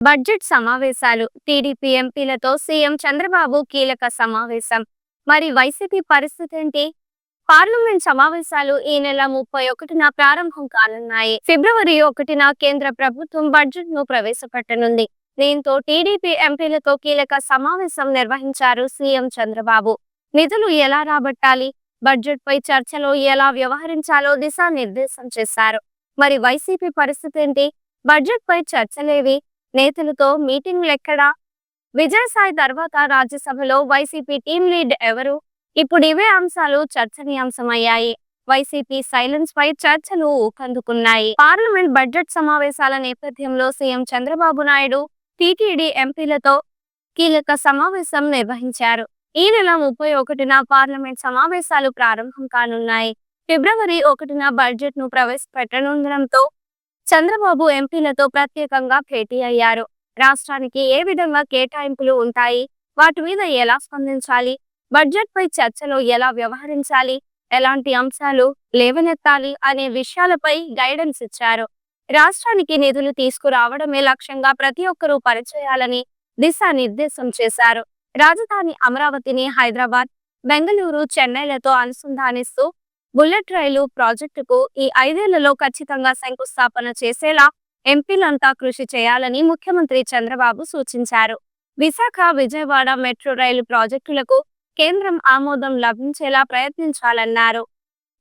Budget సమావేశాలు TDP ఎంపీలతో CM Chandrababu కీలక సమావేశం. మరి వైసీపీ పరిస్థితి ఏంటి? పార్లమెంట్ సమావేశాలు ఈ నెల ముప్పై ఒకటిన ప్రారంభం కానున్నాయి. ఫిబ్రవరి ఒకటిన కేంద్ర ప్రభుత్వం బడ్జెట్ను ప్రవేశపెట్టనుంది. దీంతో టీడీపీ ఎంపీలతో కీలక సమావేశం నిర్వహించారు సీఎం చంద్రబాబు. నిధులు ఎలా రాబట్టాలి? బడ్జెట్ పై చర్చలో ఎలా వ్యవహరించాలో దిశానిర్దేశం చేశారు. మరి వైసీపీ పరిస్థితి ఏంటి? బడ్జెట్ పై చర్చలేవి? నేతలతో మీటింగ్లు ఎక్కడా విజయసాయి తర్వాత రాజ్యసభలో వైసీపీ టీం లీడ్ ఎవరు? ఇప్పుడు ఇవే అంశాలు చర్చనీయాంశమయ్యాయి. వైసీపీ సైలెన్స్ పై చర్చలు ఊకందుకున్నాయి పార్లమెంట్ బడ్జెట్ సమావేశాల నేపథ్యంలో సీఎం చంద్రబాబు నాయుడు టీటీడీ ఎంపీలతో కీలక సమావేశం నిర్వహించారు. ఈ నెల ముప్పై ఒకటిన పార్లమెంట్ సమావేశాలు ప్రారంభం కానున్నాయి. ఫిబ్రవరి ఒకటిన బడ్జెట్ను ప్రవేశపెట్టనుండడంతో చంద్రబాబు ఎంపీలతో ప్రత్యేకంగా భేటీ అయ్యారు. రాష్ట్రానికి ఏ విధంగా కేటాయింపులు ఉంటాయి? వాటి మీద ఎలా స్పందించాలి? బడ్జెట్ పై చర్చలో ఎలా వ్యవహరించాలి? ఎలాంటి అంశాలు లేవనెత్తాలి అనే విషయాలపై గైడెన్స్ ఇచ్చారు. రాష్ట్రానికి నిధులు తీసుకురావడమే లక్ష్యంగా ప్రతి ఒక్కరూ పనిచేయాలని దిశానిర్దేశం చేశారు. రాజధాని అమరావతిని హైదరాబాద్ బెంగళూరు చెన్నైలతో అనుసంధానిస్తూ బుల్లెట్ రైలు ప్రాజెక్టుకు ఈ ఐదేళ్ళలో ఖచ్చితంగా శంకుస్థాపన చేసేలా ఎంపీలంతా కృషి చేయాలని ముఖ్యమంత్రి చంద్రబాబు సూచించారు. విశాఖ విజయవాడ మెట్రో రైలు ప్రాజెక్టులకు కేంద్రం ఆమోదం లభించేలా ప్రయత్నించాలన్నారు.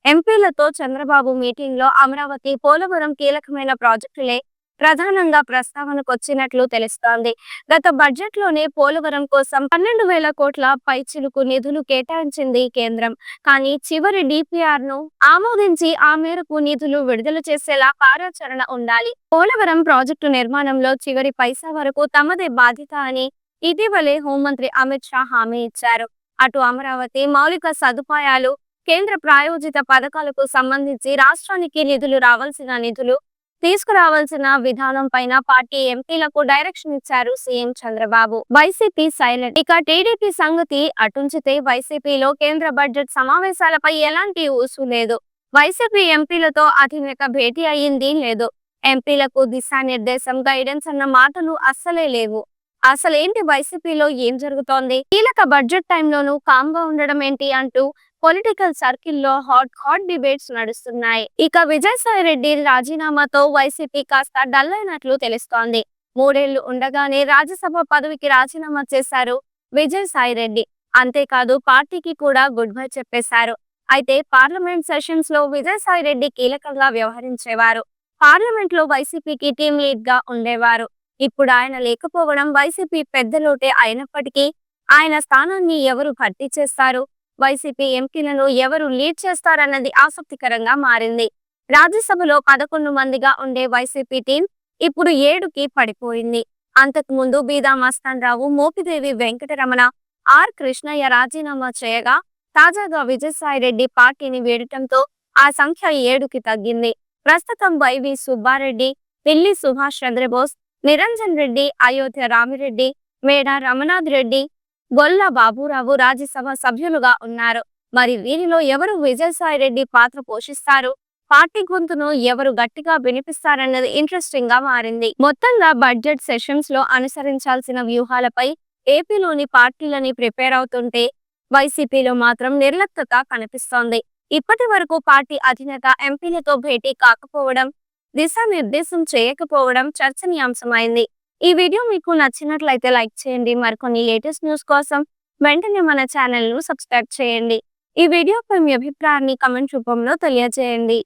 ఎంపీలతో చంద్రబాబు మీటింగ్లో అమరావతి పోలవరం కీలకమైన ప్రాజెక్టులే ప్రధానంగా ప్రస్తావనకు వచ్చినట్లు తెలుస్తోంది. గత బడ్జెట్లోనే పోలవరం కోసం పన్నెండు వేల కోట్ల పైచిలుకు నిధులు కేటాయించింది కేంద్రం. కానీ చివరి డిపిఆర్ను ఆమోదించి ఆ మేరకు నిధులు విడుదల చేసేలా కార్యాచరణ ఉండాలి. పోలవరం ప్రాజెక్టు నిర్మాణంలో చివరి పైసా వరకు తమదే బాధ్యత అని ఇటీవలే హోంమంత్రి అమిత్ షా హామీ ఇచ్చారు. అటు అమరావతి మౌలిక సదుపాయాలు కేంద్ర ప్రాయోజిత పథకాలకు సంబంధించి రాష్ట్రానికి నిధులు రావాల్సిన నిధులు తీసుకురావాల్సిన విధానం పైన పార్టీ ఎంపీలకు డైరెక్షన్ ఇచ్చారు సీఎం చంద్రబాబు. YCP silent. ఇక టీడీపీ సంగతి అటుంచితే వైసీపీలో కేంద్ర బడ్జెట్ సమావేశాలపై ఎలాంటి ఊసు లేదు. వైసీపీ ఎంపీలతో అధినేత భేటీ అయ్యింది లేదు. ఎంపీలకు దిశానిర్దేశం గైడెన్స్ అన్న మాటలు అస్సలే లేవు. అసలేంటి వైసీపీలో ఏం జరుగుతోంది? కీలక బడ్జెట్ టైంలోనూ కామ్గా ఉండడం ఏంటి అంటూ పొలిటికల్ సర్కిల్లో హాట్ హాట్ డిబేట్స్ నడుస్తున్నాయి. ఇక విజయసాయి రెడ్డి రాజీనామాతో వైసీపీ కాస్త డల్ అయినట్లు తెలుస్తోంది. మూడేళ్ళు ఉండగానే రాజ్యసభ పదవికి రాజీనామా చేశారు విజయసాయి రెడ్డి. అంతేకాదు పార్టీకి కూడా గుడ్ బై చెప్పేశారు. అయితే పార్లమెంట్ సెషన్స్లో విజయసాయి రెడ్డి కీలకంగా వ్యవహరించేవారు. పార్లమెంట్లో వైసీపీకి టీం లీడ్గా ఉండేవారు. ఇప్పుడు ఆయన లేకపోవడం వైసీపీ పెద్ద లోటే అయినప్పటికీ ఆయన స్థానాన్ని ఎవరు భర్తీ చేస్తారు? వైసీపీ ఎంపీలను ఎవరు లీడ్ చేస్తారన్నది ఆసక్తికరంగా మారింది. రాజ్యసభలో పదకొండు మందిగా ఉండే వైసీపీ టీం ఇప్పుడు ఏడుకి పడిపోయింది. అంతకు ముందు బీదా మస్తాన్ రావు మోపిదేవి వెంకటరమణ ఆర్ కృష్ణయ్య రాజీనామా చేయగా తాజాగా విజయసాయి రెడ్డి పార్టీని వీడటంతో ఆ సంఖ్య ఏడుకి తగ్గింది. ప్రస్తుతం వైవి సుబ్బారెడ్డి పిల్లి సుభాష్ చంద్రబోస్ నిరంజన్ రెడ్డి అయోధ్య రామిరెడ్డి మేడ రమనాథ్ రెడ్డి గొల్ల బాబురావు రాజ్యసభ సభ్యులుగా ఉన్నారు. మరి వీరిలో ఎవరు విజయసాయి రెడ్డి పాత్ర పోషిస్తారు? పార్టీ గొంతును ఎవరు గట్టిగా వినిపిస్తారన్నది ఇంట్రెస్టింగ్గా మారింది. మొత్తంగా బడ్జెట్ సెషన్స్లో అనుసరించాల్సిన వ్యూహాలపై ఏపీలోని పార్టీలని ప్రిపేర్ అవుతుంటే వైసీపీలో మాత్రం నిర్లక్తత కనిపిస్తోంది. ఇప్పటి వరకు పార్టీ అధినేత ఎంపీలతో భేటీ కాకపోవడం దిశానిర్దేశం చేయకపోవడం చర్చనీయాంశమైంది. ఈ వీడియో మీకు నచ్చినట్లయితే లైక్ చేయండి. మరికొన్ని లేటెస్ట్ న్యూస్ కోసం వెంటనే మన ఛానల్ను సబ్స్క్రైబ్ చేయండి. ఈ వీడియోపై మీ అభిప్రాయాన్ని కమెంట్ రూపంలో తెలియజేయండి.